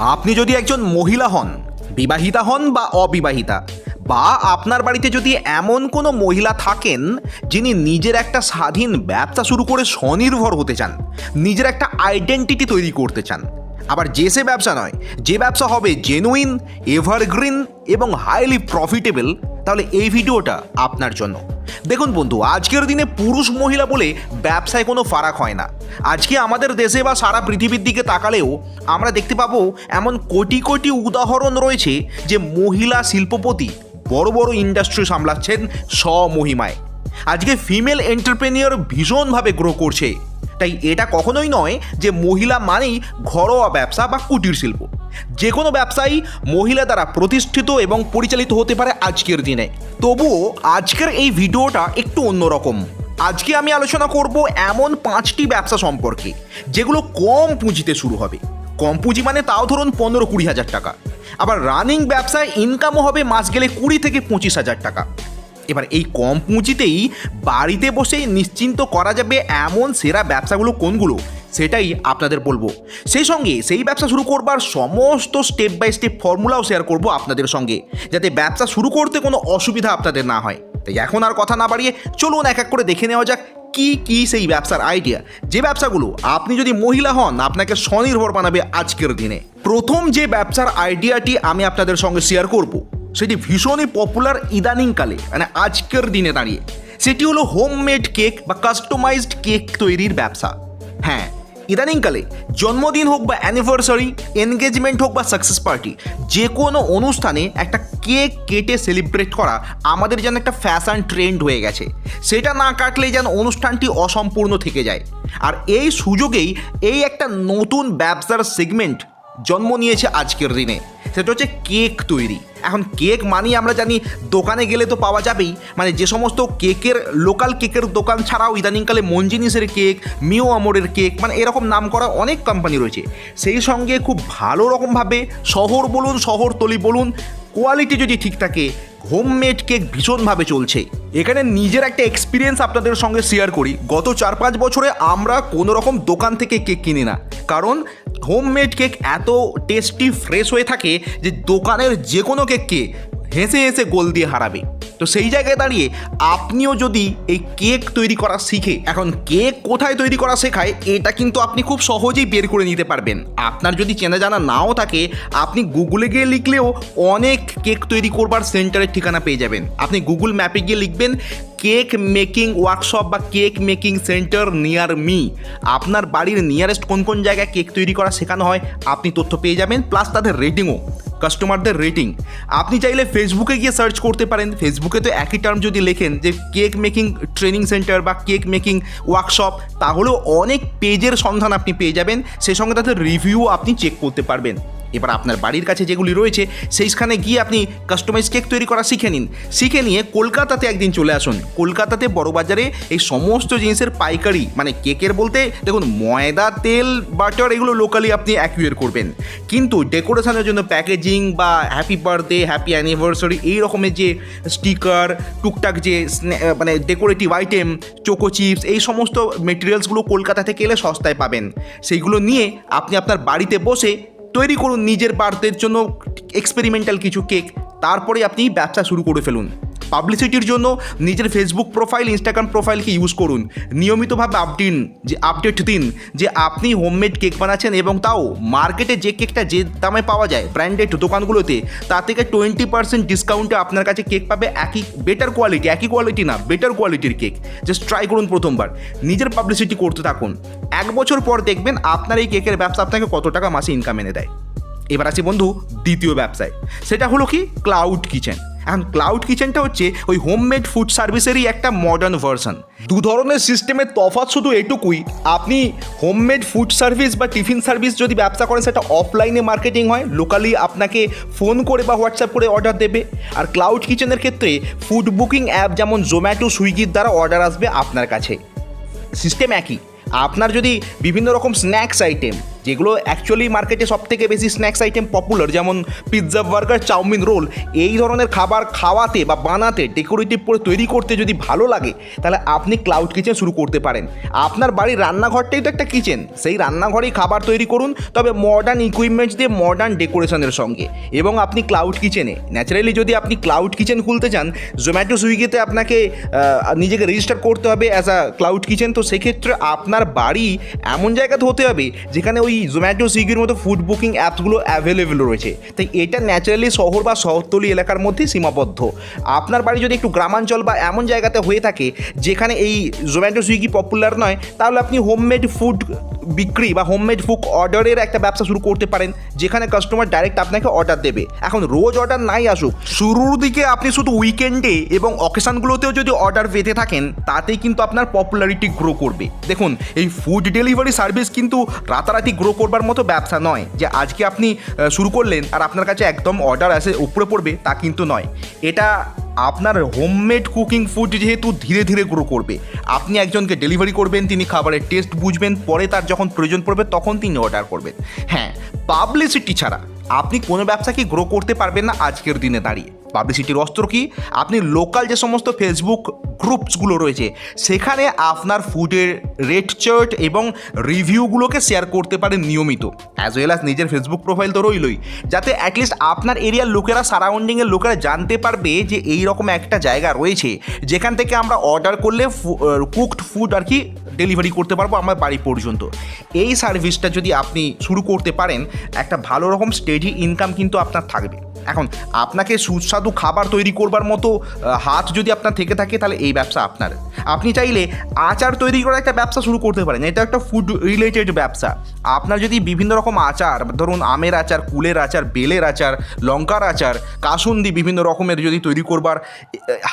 আপনি যদি একজন মহিলা হন, বিবাহিতা হন বা অবিবাহিতা, বা আপনার বাড়িতে যদি এমন কোনো মহিলা থাকেন যিনি নিজের একটা স্বাধীন ব্যবসা শুরু করে স্বনির্ভর হতে চান, নিজের একটা আইডেন্টিটি তৈরি করতে চান, আবার যে সে ব্যবসা নয়, যে ব্যবসা হবে জেনুইন এভারগ্রিন এবং হাইলি প্রফিটেবল তাহলে এই ভিডিওটা আপনার জন্য। দেখুন বন্ধু, আজকের দিনে পুরুষ মহিলা বলে ব্যবসায় কোনো ফারাক হয় না। আজকে আমাদের দেশে বা সারা পৃথিবীর দিকে তাকালেও আমরা দেখতে পাবো এমন কোটি কোটি উদাহরণ রয়েছে যে মহিলা শিল্পপতি বড় বড় ইন্ডাস্ট্রি সামলাচ্ছেন স্বমহিমায়। আজকে ফিমেল এন্টারপ্রেনিয়র ভীষণভাবে গ্রো করছে। তাই এটা কখনোই নয় যে মহিলা মানেই ঘরোয়া ব্যবসা বা কুটির শিল্প। যে কোনো ব্যবসায়ী মহিলা দ্বারা প্রতিষ্ঠিত এবং পরিচালিত হতে পারে আজকের দিনে। তবুও আজকের এই ভিডিওটা একটু অন্যরকম। আজকে আমি আলোচনা করব এমন পাঁচটি ব্যবসা সম্পর্কে, যেগুলো কম পুঁজিতে শুরু হবে। কম পুঁজি মানে তাও ধরুন পনেরো কুড়ি হাজার টাকা। আবার রানিং ব্যবসায় ইনকামও হবে মাস গেলে কুড়ি থেকে পঁচিশ হাজার টাকা। এবার এই কম পুঁজিতেই বাড়িতে বসেই নিশ্চিন্ত করা যাবে এমন সেরা ব্যবসাগুলো কোনগুলো, সেটাই আপনাদের বলব। সেই সঙ্গে সেই ব্যবসা শুরু করবার সমস্ত স্টেপ বাই স্টেপ ফর্মুলাও শেয়ার করব আপনাদের সঙ্গে, যাতে ব্যবসা শুরু করতে কোনো অসুবিধা আপনাদের না হয়। তাই এখন আর কথা না বাড়িয়ে চলুন এক এক করে দেখে নেওয়া যাক কি কি সেই ব্যবসার আইডিয়া যে ব্যবসাগুলো আপনি যদি মহিলা হন, আপনাকে স্বনির্ভর বানাবে আজকের দিনে। প্রথম যে ব্যবসার আইডিয়াটি আমি আপনাদের সঙ্গে শেয়ার করব, সেটি ভীষণই পপুলার ইদানিংকালে মানে আজকের দিনে দাঁড়িয়ে। সেটি হলো হোমমেড কেক বা কাস্টমাইজড কেক তৈরির ব্যবসা। হ্যাঁ ইদানিংকালে জন্মদিন হোক বা অ্যানিভার্সারি এনগেজমেন্ট হোক বা সাকসেস পার্টি যে কোনো অনুষ্ঠানে একটা কেক কেটে সেলিব্রেট করা আমাদের যেন একটা ফ্যাশন ট্রেন্ড হয়ে গেছে। সেটা না কাটলে যেন অনুষ্ঠানটি অসম্পূর্ণ থেকে যায়। আর এই সুযোগেই এই একটা নতুন ব্যবসার সেগমেন্ট জন্ম নিয়েছে আজকের দিনে। সেটা হচ্ছে কেক তৈরি। এখন কেক মানি আমরা জানি দোকানে গেলে তো পাওয়া যাবেই। মানে যে সমস্ত কেকের লোকাল কেকের দোকান ছাড়াও ইদানিংকালে মঞ্জিনিসের কেক, মিও আমরের কেক মানে এরকম নাম করা অনেক কোম্পানি রয়েছে। সেই সঙ্গে খুব ভালো রকমভাবে শহর বলুন, শহরতলি বলুন কোয়ালিটি যদি ঠিক থাকে হোমমেড কেক ভীষণভাবে চলছে। এখানে নিজের একটা এক্সপিরিয়েন্স আপনাদের সঙ্গে শেয়ার করি। গত চার পাঁচ বছরে আমরা কোনো রকম দোকান থেকে কেক কিনি না। কারণ হোমমেড কেক এত টেস্টি ফ্রেশ হয়ে থাকে যে দোকানের যে কোনো কেককে হেসে হেসে গোল দিয়ে হারাবে। তো সেই জায়গায় দাঁড়িয়ে আপনিও যদি এই কেক তৈরি করা শিখে, এখন কেক কোথায় তৈরি করা শেখায়, এটা কিন্তু আপনি খুব সহজেই বের করে নিতে পারবেন। আপনার যদি চেনা জানা নাও থাকে, আপনি গুগলে গিয়ে লিখলেও অনেক কেক তৈরি করবার সেন্টারের ঠিকানা পেয়ে যাবেন। আপনি গুগল ম্যাপে গিয়ে লিখবেন, কেক মেকিং ওয়ার্কশপ বা cake making centre near me. আপনার বাড়ির নিয়ারেস্ট কোন কোন জায়গায় কেক তৈরি করা শেখানো হয়, আপনি তথ্য পেয়ে যাবেন, প্লাস তাদের রেটিংও। কাস্টমারদের রেটিং আপনি চাইলে ফেসবুকে গিয়ে সার্চ করতে পারেন। ফেসবুকে তো একই টার্ম যদি লেখেন যে কেক মেকিং ট্রেনিং সেন্টার বা কেক মেকিং ওয়ার্কশপ তাহলেও অনেক পেজের সন্ধান আপনি পেয়ে যাবেন। সেই সঙ্গে তাদের রিভিউ আপনি চেক করতে পারবেন। এবার আপনার বাড়ির কাছে যেগুলি রয়েছে, সেইখানে গিয়ে আপনি কাস্টমাইজ কেক তৈরি করা শিখে নিন। শিখে নিয়ে কলকাতাতে একদিন চলে আসুন। কলকাতাতে বড়বাজারে এই সমস্ত জিনিসের পাইকারি মানে কেকের বলতে, দেখুন, ময়দা, তেল বাটার এগুলো লোকালি আপনি অ্যাকুয়ার করবেন। কিন্তু ডেকোরেশনের জন্য প্যাকেজিং বা হ্যাপি বার্থডে হ্যাপি অ্যানিভার্সারি এই রকমের যে স্টিকার টুকটাক যে মানে ডেকোরেটিভ আইটেম চোকো চিপস এই সমস্ত মেটেরিয়ালসগুলো কলকাতা থেকে এলে সস্তায় পাবেন। সেইগুলো নিয়ে আপনি আপনার বাড়িতে বসে তৈরি করুন নিজের বার্থের জন্য এক্সপেরিমেন্টাল কিছু কেক তারপরে আপনি ব্যবসা শুরু করে ফেলুন। পাবলিসিটির জন্য নিজের ফেসবুক প্রোফাইল ইনস্টাগ্রাম প্রোফাইলকে ইউজ করুন। নিয়মিতভাবে আপডিন যে আপডেট দিন, যে আপনি হোমমেড কেক বানাচ্ছেন এবং তাও মার্কেটে যে কেকটা যে দামে পাওয়া যায় ব্র্যান্ডেড দোকানগুলোতে তা থেকে টোয়েন্টি পার্সেন্ট ডিসকাউন্টে আপনার কাছে কেক পাবে একই বেটার কোয়ালিটি একই কোয়ালিটি না বেটার কোয়ালিটির কেক জাস্ট ট্রাই করুন প্রথমবার। নিজের পাবলিসিটি করতে থাকুন। এক বছর পর দেখবেন আপনার এই কেকের ব্যবসা আপনাকে কত টাকা মাসে ইনকাম এনে দেয়। এবার আছি বন্ধু দ্বিতীয় ব্যবসায়। সেটা হলো কি? ক্লাউড কিচেন এখন ক্লাউড কিচেনটা হচ্ছে ওই হোমমেড ফুড সার্ভিসেরই একটা মডার্ন ভার্সন দু ধরনের সিস্টেমের তফাৎ শুধু এটুকুই। আপনি হোমমেড ফুড সার্ভিস বা টিফিন সার্ভিস যদি ব্যবসা করেন, সেটা অফলাইনে মার্কেটিং হয় লোকালি আপনাকে ফোন করে বা হোয়াটসঅ্যাপ করে অর্ডার দেবে। আর ক্লাউড কিচেনের ক্ষেত্রে ফুড বুকিং অ্যাপ যেমন জোম্যাটো সুইগির দ্বারা অর্ডার আসবে আপনার কাছে। সিস্টেম একই। আপনার যদি বিভিন্ন রকম স্ন্যাক্স আইটেম যেগুলো অ্যাকচুয়ালি মার্কেটে সব থেকে বেশি স্ন্যাক্স আইটেম পপুলার যেমন pizza burger chow mein roll এই ধরনের খাবার খাওয়াতে বা বানাতে ডেকোরেটিভ করে তৈরি করতে যদি ভালো লাগে, তাহলে আপনি ক্লাউড কিচেন শুরু করতে পারেন। আপনার বাড়ির রান্নাঘরটাই তো একটা কিচেন সেই রান্নাঘরেই খাবার তৈরি করুন, তবে মডার্ন ইকুইপমেন্টস দিয়ে মডার্ন ডেকোরেশনের সঙ্গে। এবং আপনি ক্লাউড কিচেনে ন্যাচারালি যদি আপনি ক্লাউড কিচেন খুলতে চান জোম্যাটো সুইগিতে আপনাকে নিজেকে রেজিস্টার করতে হবে অ্যাজ আ ক্লাউড কিচেন তো সেক্ষেত্রে আপনার বাড়ি এমন জায়গাতে হতে হবে, যেখানে ওই জোম্যাটো সুইগির মতো ফুড বুকিং অ্যাপসগুলো অ্যাভেলেবেল রয়েছে। তাই এটা ন্যাচারালি শহর বা শহরতলি এলাকার মধ্যে সীমাবদ্ধ। আপনার বাড়ি যদি একটু গ্রামাঞ্চল বা এমন জায়গাতে হয়ে থাকে, যেখানে এই জোম্যাটো সুইগি পপুলার নয়, তাহলে আপনি হোমমেড ফুড বিক্রি বা হোমমেড ফুড অর্ডারের একটা ব্যবসা শুরু করতে পারেন, যেখানে কাস্টমার ডাইরেক্ট আপনাকে অর্ডার দেবে। এখন রোজ অর্ডার নাই আসুক, শুরুর দিকে আপনি শুধু উইকেন্ডে এবং অকেশনগুলোতেও যদি অর্ডার পেতে থাকেন, তাতেই কিন্তু আপনার পপুলারিটি গ্রো করবে। দেখুন, এই ফুড ডেলিভারি সার্ভিস কিন্তু রাতারাতি গ্রো করবার মতো ব্যবসা নয়, যে আজকে আপনি শুরু করলেন আর আপনার কাছে একদম অর্ডার আসে, উপরে পড়বে, তা কিন্তু নয়। এটা আপনার হোমমেড কুকিং ফুড যেহেতু ধীরে ধীরে গ্রো করবে, আপনি একজনকে ডেলিভারি করবেন, তিনি খাবারের টেস্ট বুঝবেন, পরে তার যখন প্রয়োজন পড়বে, তখন তিনি অর্ডার করবেন। হ্যাঁ পাবলিসিটি ছাড়া আপনি কোনো ব্যবসাকে গ্রো করতে পারবেন না আজকের দিনে দাঁড়িয়ে? পাবলিসিটির অস্ত্র কি? আপনি লোকাল যে সমস্ত ফেসবুক গ্রুপসগুলো রয়েছে, সেখানে আপনার ফুডের রেট চার্ট এবং রিভিউগুলোকে শেয়ার করতে পারেন নিয়মিত। অ্যাজ ওয়েল অ্যাজ নিজের ফেসবুক প্রোফাইল তো রইলই। যাতে অ্যাটলিস্ট আপনার এরিয়ার লোকেরা সারাউন্ডিংয়ের লোকেরা জানতে পারবে যে এই রকম একটা জায়গা রয়েছে, যেখান থেকে আমরা অর্ডার করলে কুকড ফুড আর কি ডেলিভারি করতে পারব আমার বাড়ি পর্যন্ত। এই সার্ভিসটা যদি আপনি শুরু করতে পারেন, একটা ভালো রকম স্টেডি ইনকাম কিন্তু আপনার থাকবে। এখন, আপনাকে সুস্বাদু খাবার তৈরি করবার মতো হাত যদি আপনার থেকে থাকে, তাহলে এই ব্যবসা আপনার। আপনি চাইলে আচার তৈরি করার একটা ব্যবসা শুরু করতে পারেন। এটা একটা ফুড রিলেটেড ব্যবসা। আপনার যদি বিভিন্ন রকম আচার, ধরুন আমের আচার, কুলের আচার, বেলের আচার, লঙ্কার আচার, কাসুন্দি বিভিন্ন রকমের যদি তৈরি করবার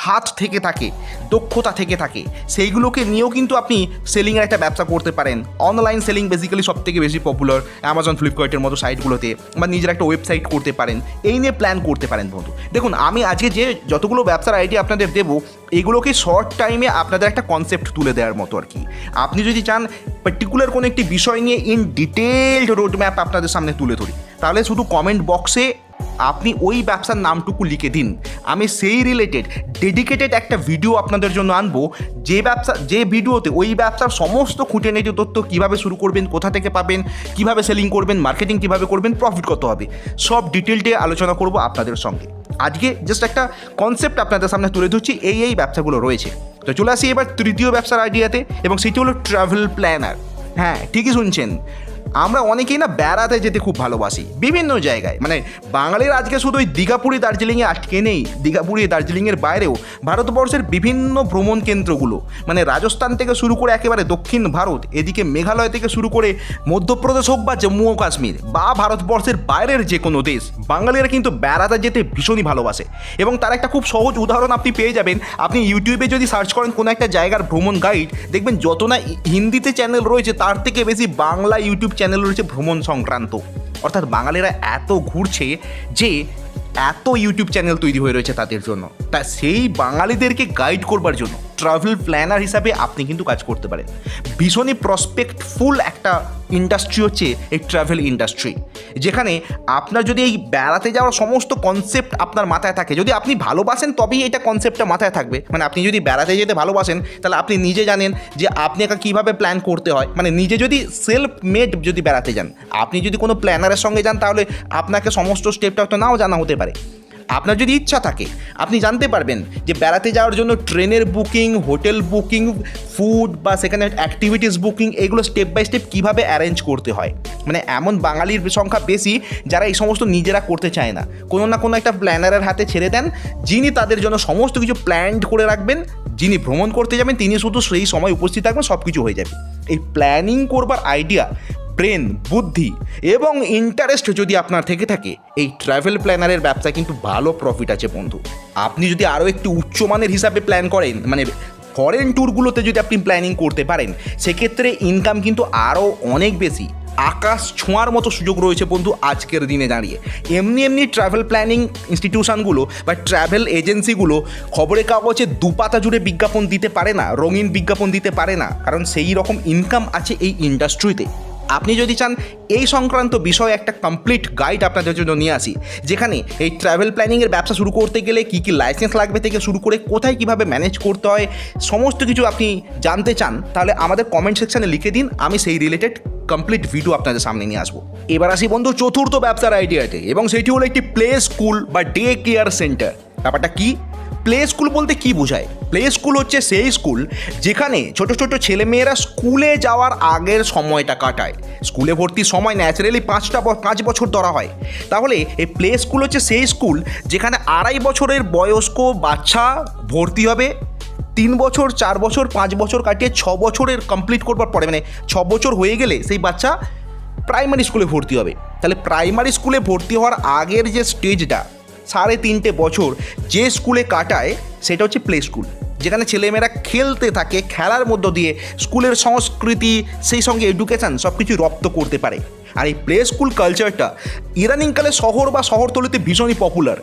হাত থেকে থাকে, দক্ষতা থেকে থাকে, সেইগুলোকে নিয়েও কিন্তু আপনি সেলিংয়ের একটা ব্যবসা করতে পারেন। অনলাইন সেলিং বেসিক্যালি সব থেকে বেশি পপুলার অ্যামাজন ফ্লিপকার্টের মতো সাইটগুলোতে বা নিজের একটা ওয়েবসাইট করতে পারেন। এই নিয়ে প্ল্যান করতে পারেন বন্ধু। দেখুন, আমি আজকে যে যতগুলো ব্যবসার আইডিয়া আপনাদের দেবো, এগুলোকে শর্ট টাইমে আপনাদের একটা কনসেপ্ট তুলে দেওয়ার মতো আর কি। আপনি যদি চান পার্টিকুলার কোনো একটি বিষয় নিয়ে ইন ডিটেলড রোড ম্যাপ আপনাদের সামনে তুলে ধরি, তাহলে শুধু কমেন্ট বক্সে আপনি ওই ব্যবসার নামটুকু লিখে দিন। আমি সেই রিলেটেড ডেডিকেটেড একটা ভিডিও আপনাদের জন্য আনব। যে ব্যবসা, যে ভিডিওতে ওই ব্যবসার সমস্ত খুঁটিনাটি তথ্য কীভাবে শুরু করবেন, কোথা থেকে পাবেন, কীভাবে সেলিং করবেন মার্কেটিং কীভাবে করবেন প্রফিট কত হবে, সব ডিটেলটে আলোচনা করব আপনাদের সঙ্গে। আজকে জাস্ট একটা কনসেপ্ট আপনাদের সামনে তুলে ধরছি, এই এই ব্যবসাগুলো রয়েছে। তো চলে আসি এবার তৃতীয় ব্যবসার আইডিয়াতে এবং সেটি হলো ট্রাভেল প্ল্যানার হ্যাঁ ঠিকই শুনছেন। আমরা অনেকেই না বেড়াতে যেতে খুব ভালোবাসি, বিভিন্ন জায়গায়। মানে বাঙালির আজকে শুধু ওই দীঘাপুরি, দার্জিলিংয়ে আটকে নেই? দীঘাপুরি, দার্জিলিংয়ের বাইরেও ভারতবর্ষের বিভিন্ন ভ্রমণ কেন্দ্রগুলো। মানে রাজস্থান থেকে শুরু করে একেবারে দক্ষিণ ভারত, এদিকে মেঘালয় থেকে শুরু করে মধ্যপ্রদেশ হোক বা জম্মু ও কাশ্মীর বা ভারতবর্ষের বাইরের যে কোনো দেশ, বাঙালিরা কিন্তু বেড়াতে যেতে ভীষণই ভালোবাসে। এবং তার একটা খুব সহজ উদাহরণ আপনি পেয়ে যাবেন। আপনি ইউটিউবে যদি সার্চ করেন কোনো একটা জায়গার ভ্রমণ গাইড, দেখবেন যত না হিন্দিতে চ্যানেল রয়েছে, তার থেকে বেশি বাংলা ইউটিউব চ্যানেল রয়েছে ভ্রমণ সংক্রান্ত। অর্থাৎ বাঙালিরা এত ঘুরছে যে এত ইউটিউব চ্যানেল তৈরি হয়ে রয়েছে তাদের জন্য। তা সেই বাঙালিদেরকে গাইড করবার জন্য। ট্রাভেল প্ল্যানার হিসাবে আপনি কিন্তু কাজ করতে পারেন। ভীষণই প্রসপেক্টফুল একটা ইন্ডাস্ট্রি হচ্ছে এই ট্রাভেল ইন্ডাস্ট্রি যেখানে আপনার যদি এই বেড়াতে যাওয়ার সমস্ত কনসেপ্ট আপনার মাথায় থাকে, যদি আপনি ভালোবাসেন তবেই এটা কনসেপ্টটা মাথায় থাকবে। মানে আপনি যদি বেড়াতে যেতে ভালোবাসেন, তাহলে আপনি নিজে জানেন যে আপনি একা কীভাবে প্ল্যান করতে হয়। মানে নিজে যদি সেলফ মেড যদি বেড়াতে যান, আপনি যদি কোনো প্ল্যানারের সঙ্গে যান, তাহলে আপনাকে সমস্ত স্টেপটা হয়তো নাও জানা হতে পারে। আপনার যদি ইচ্ছা থাকে, আপনি জানতে পারবেন যে বেড়াতে যাওয়ার জন্য ট্রেনের বুকিং, হোটেল বুকিং, ফুড বা সেখানে অ্যাক্টিভিটিস বুকিং এগুলো স্টেপ বাই স্টেপ কীভাবে অ্যারেঞ্জ করতে হয়? মানে এমন বাঙালির সংখ্যা বেশি যারা এই সমস্ত নিজেরা করতে চায় না। কোনো না কোনো একটা প্ল্যানারের হাতে ছেড়ে দেন, যিনি তাদের জন্য সমস্ত কিছু প্ল্যান্ড করে রাখবেন, যিনি ভ্রমণ করতে যাবেন, তিনি শুধু সেই সময় উপস্থিত থাকবেন সব কিছু হয়ে যাবে। এই প্ল্যানিং করবার আইডিয়া ব্রেন, বুদ্ধি এবং ইন্টারেস্ট যদি আপনার থেকে থাকে, এই ট্রাভেল প্ল্যানারের ব্যবসা কিন্তু ভালো প্রফিট আছে বন্ধু। আপনি যদি আরও একটু উচ্চমানের হিসাবে প্ল্যান করেন মানে ফরেন ট্যুরগুলোতে যদি আপনি প্ল্যানিং করতে পারেন, সেক্ষেত্রে ইনকাম কিন্তু আরও অনেক বেশি। আকাশ ছোঁয়ার মতো সুযোগ রয়েছে বন্ধু আজকের দিনে দাঁড়িয়ে। এমনি এমনি ট্রাভেল প্ল্যানিং ইনস্টিটিউশনগুলো বা ট্রাভেল এজেন্সিগুলো খবরের কাগজে দুপাতা জুড়ে বিজ্ঞাপন দিতে পারে না, রঙিন বিজ্ঞাপন দিতে পারে না, কারণ সেই রকম ইনকাম আছে এই ইন্ডাস্ট্রিতে আপনি যদি চান, এই সংক্রান্ত বিষয়ে একটা কমপ্লিট গাইড আপনাদের জন্য নিয়ে আসি, যেখানে এই ট্রাভেল প্ল্যানিংয়ের ব্যবসা শুরু করতে গেলে কী কী লাইসেন্স লাগবে থেকে শুরু করে কোথায় কীভাবে ম্যানেজ করতে হয়, সমস্ত কিছু আপনি জানতে চান, তাহলে আমাদের কমেন্ট সেকশানে লিখে দিন, আমি সেই রিলেটেড কমপ্লিট ভিডিও আপনাদের সামনে নিয়ে আসব। এবার আসি বন্ধু চতুর্থ ব্যবসার আইডিয়াতে এবং সেটি হলো একটি প্লে স্কুল বা ডে কেয়ার সেন্টার ব্যাপারটা কি? প্লে স্কুল বলতে কি বোঝায়? প্লে স্কুল হচ্ছে সেই স্কুল যেখানে ছোট ছোট ছেলেমেয়েরা স্কুলে যাওয়ার আগের সময়টা কাটায়। স্কুলে ভর্তির সময় ন্যাচারালি পাঁচটা পাঁচ বছর ধরা হয়। তাহলে এই প্লে স্কুল হচ্ছে সেই স্কুল যেখানে আড়াই বছরের বয়স্ক বাচ্চা ভর্তি হবে, তিন বছর, চার বছর, পাঁচ বছর কাটিয়ে ছ বছরের কমপ্লিট করবার পরে মানে ছ বছর হয়ে গেলে সেই বাচ্চা প্রাইমারি স্কুলে ভর্তি হবে। তাহলে প্রাইমারি স্কুলে ভর্তি হওয়ার আগের যে স্টেজটা সাড়ে তিনটে বছর যে স্কুলে কাটায় সেটা হচ্ছে প্লে স্কুল যেখানে ছেলেমেয়েরা খেলতে থাকে, খেলার মধ্য দিয়ে স্কুলের সংস্কৃতি, সেই সঙ্গে এডুকেশান সব কিছু রপ্ত করতে পারে। আর এই প্লে স্কুল কালচারটা ইদানিংকালে শহর বা শহরতলিতে ভীষণই পপুলার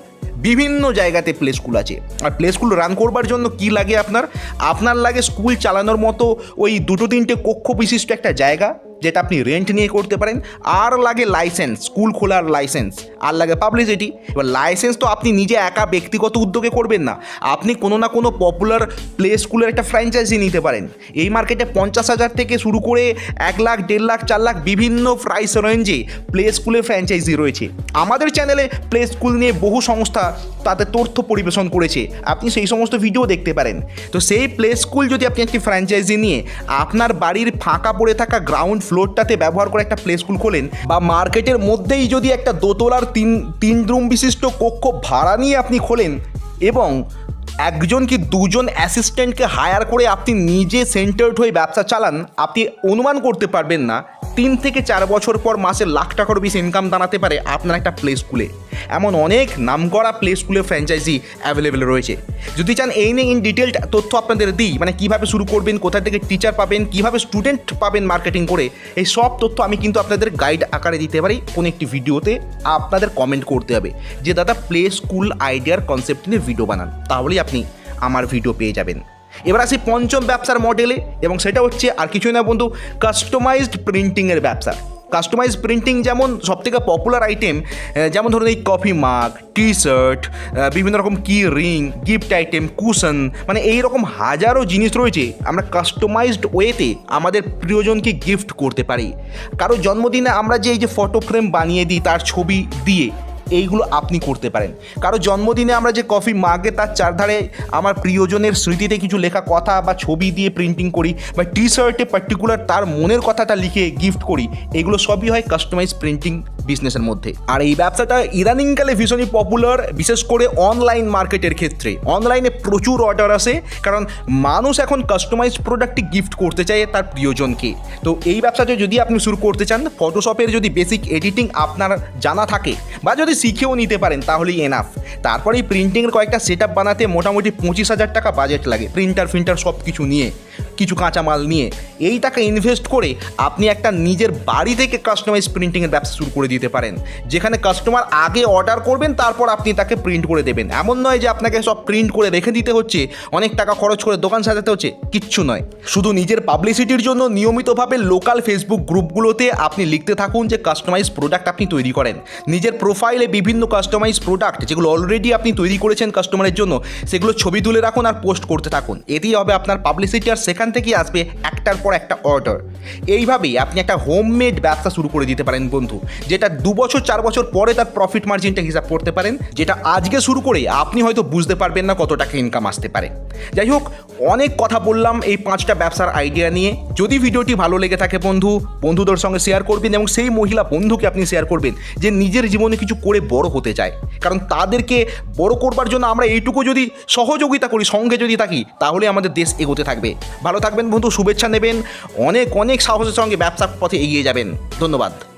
বিভিন্ন জায়গাতে প্লে স্কুল আছে। আর প্লে স্কুল রান করবার জন্য কি লাগে আপনার? আপনার লাগে স্কুল চালানোর মতো ওই দুটো তিনটে কক্ষ বিশিষ্ট একটা জায়গা। যেটা আপনি রেন্ট নিয়ে করতে পারেন, আর লাগে লাইসেন্স স্কুল খোলার লাইসেন্স আর লাগে পাবলিসিটি এবার লাইসেন্স তো আপনি নিজে একা ব্যক্তিগত উদ্যোগে করবেন না। আপনি কোনো না কোনো পপুলার প্লে স্কুলের একটা ফ্র্যাঞ্চাইজি নিতে পারেন। এই মার্কেটে পঞ্চাশ হাজার থেকে শুরু করে এক লাখ, দেড় লাখ, চার লাখ বিভিন্ন প্রাইস রেঞ্জে প্লে স্কুলের ফ্র্যাঞ্চাইজি রয়েছে। আমাদের চ্যানেলে প্লে স্কুল নিয়ে বহু সংস্থা তাদের তথ্য পরিবেশন করেছে। আপনি সেই সমস্ত ভিডিও দেখতে পারেন। তো সেই প্লে স্কুল যদি আপনি একটি ফ্র্যাঞ্চাইজি নিয়ে আপনার বাড়ির ফাঁকা পড়ে থাকা গ্রাউন্ড ফ্লোরটাতে ব্যবহার করে একটা প্লে স্কুল খোলেন বা মার্কেটের মধ্যেই যদি একটা দোতলার তিন তিন রুম বিশিষ্ট কক্ষ ভাড়া নিয়ে আপনি খোলেন এবং একজন কি দুজন অ্যাসিস্ট্যান্টকে হায়ার করে আপনি নিজে সেন্টার্ড হয়ে ব্যবসা চালান, আপনি অনুমান করতে পারবেন না। তিন থেকে চার বছর পর মাসে লাখ টাকারও বেশি ইনকাম দাঁড়াতে পারে আপনার একটা প্লে স্কুলে এমন অনেক নামকরা প্লে স্কুলের ফ্র্যাঞ্চাইজি অ্যাভেলেবেল রয়েছে। যদি চান এই নিয়ে ইন ডিটেলড তথ্য আপনাদের দিই মানে কীভাবে শুরু করবেন কোথা থেকে টিচার পাবেন, কীভাবে স্টুডেন্ট পাবেন মার্কেটিং করে, এই সব তথ্য আমি কিন্তু আপনাদের গাইড আকারে দিতে পারি। কোনো একটি ভিডিওতে আপনাদের কমেন্ট করতে হবে। যে দাদা প্লে স্কুল আইডিয়ার কনসেপ্ট নিয়ে ভিডিও বানান, তাহলেই আপনি আমার ভিডিও পেয়ে যাবেন। এবার আসি পঞ্চম ব্যবসার মডেলে এবং সেটা হচ্ছে, আর কিছুই না বন্ধু কাস্টমাইজড প্রিন্টিংয়ের ব্যবসা। কাস্টমাইজ প্রিন্টিং যেমন সবথেকে পপুলার আইটেম যেমন ধরুন এই কফি মাগ টি শার্ট বিভিন্ন রকম কি রিং গিফট আইটেম কুশন মানে এই রকম হাজারো জিনিস রয়েছে, আমরা কাস্টমাইজড ওয়েতে আমাদের প্রিয়জনকে গিফট করতে পারি। কারও জন্মদিনে আমরা যে এই যে ফটো ফ্রেম বানিয়ে দিই, তার ছবি দিয়ে এইগুলো আপনি করতে পারেন। কারও জন্মদিনে আমরা যে কফি মাগে, তার চারধারে আমার প্রিয়জনের স্মৃতিতে কিছু লেখা কথা বা ছবি দিয়ে প্রিন্টিং করি বা টি শার্টে পার্টিকুলার তার মনের কথাটা লিখে গিফট করি, এগুলো সবই হয় কাস্টমাইজ প্রিন্টিং বিজনেসের মধ্যে। আর এই ব্যবসাটা ইদানিংকালে ভীষণই পপুলার বিশেষ করে অনলাইন মার্কেটের ক্ষেত্রে। অনলাইনে প্রচুর অর্ডার আসে, কারণ মানুষ এখন কাস্টমাইজ প্রোডাক্টটি গিফট করতে চায় তার প্রিয়জনকে। তো এই ব্যবসাটা যদি আপনি শুরু করতে চান ফটোশপের যদি বেসিক এডিটিং আপনার জানা থাকে, বা যদি শিখেও নিতে পারেন, তাহলেই এনাফ তারপরে এই প্রিন্টিংয়ের কয়েকটা সেট বানাতে মোটামুটি পঁচিশ হাজার টাকা বাজেট লাগে প্রিন্টার ফিন্টার সব কিছু নিয়ে। কিছু কাঁচামাল নিয়ে। এই টাকা ইনভেস্ট করে আপনি একটা নিজের বাড়ি থেকে কাস্টমাইজ প্রিন্টিংয়ের ব্যবসা শুরু করে দিতে পারেন। যেখানে কাস্টমার আগে অর্ডার করবেন, তারপর আপনি তাকে প্রিন্ট করে দেবেন। এমন নয় যে আপনাকে সব প্রিন্ট করে রেখে দিতে হচ্ছে, অনেক টাকা খরচ করে দোকান সাজাতে হচ্ছে, কিচ্ছু নয়। শুধু নিজের পাবলিসিটির জন্য নিয়মিতভাবে লোকাল ফেসবুক গ্রুপগুলোতে আপনি লিখতে থাকুন যে কাস্টমাইজ প্রোডাক্ট আপনি তৈরি করেন। নিজের প্রোফাইলে বিভিন্ন কাস্টমাইজ প্রোডাক্ট যেগুলো অলরেডি আপনি তৈরি করেছেন কাস্টমারের জন্য, সেগুলো ছবি তুলে রাখুন আর পোস্ট করতে থাকুন। এতেই হবে আপনার পাবলিসিটি আর সেখান থেকেই আসবে একটার পর একটা অর্ডার এইভাবেই আপনি একটা হোমমেড ব্যবসা শুরু করে দিতে পারেন বন্ধু, যেটা দু বছর, চার বছর পরে তার প্রফিট মার্জিনটা হিসাব করতে পারেন, যেটা আজকে শুরু করে আপনি হয়তো বুঝতে পারবেন না কত টাকা ইনকাম আসতে পারে। যাই হোক, অনেক কথা বললাম এই পাঁচটা ব্যবসার আইডিয়া নিয়ে। যদি ভিডিওটি ভালো লেগে থাকে বন্ধু, বন্ধুদের সঙ্গে শেয়ার করবেন এবং সেই মহিলা বন্ধুকে আপনি শেয়ার করবেন যে নিজের জীবনে কিছু করে বড় হতে চায়। কারণ তাদেরকে বড় করবার জন্য আমরা এইটুকু যদি সহযোগিতা করি, সঙ্গে যদি থাকি, তাহলে আমাদের দেশ এগোতে থাকবে। ভালো থাকবেন বন্ধু, শুভেচ্ছা নেবেন। অনেক অনেক সাহসের সঙ্গে ব্যবসার পথে এগিয়ে যাবেন। ধন্যবাদ।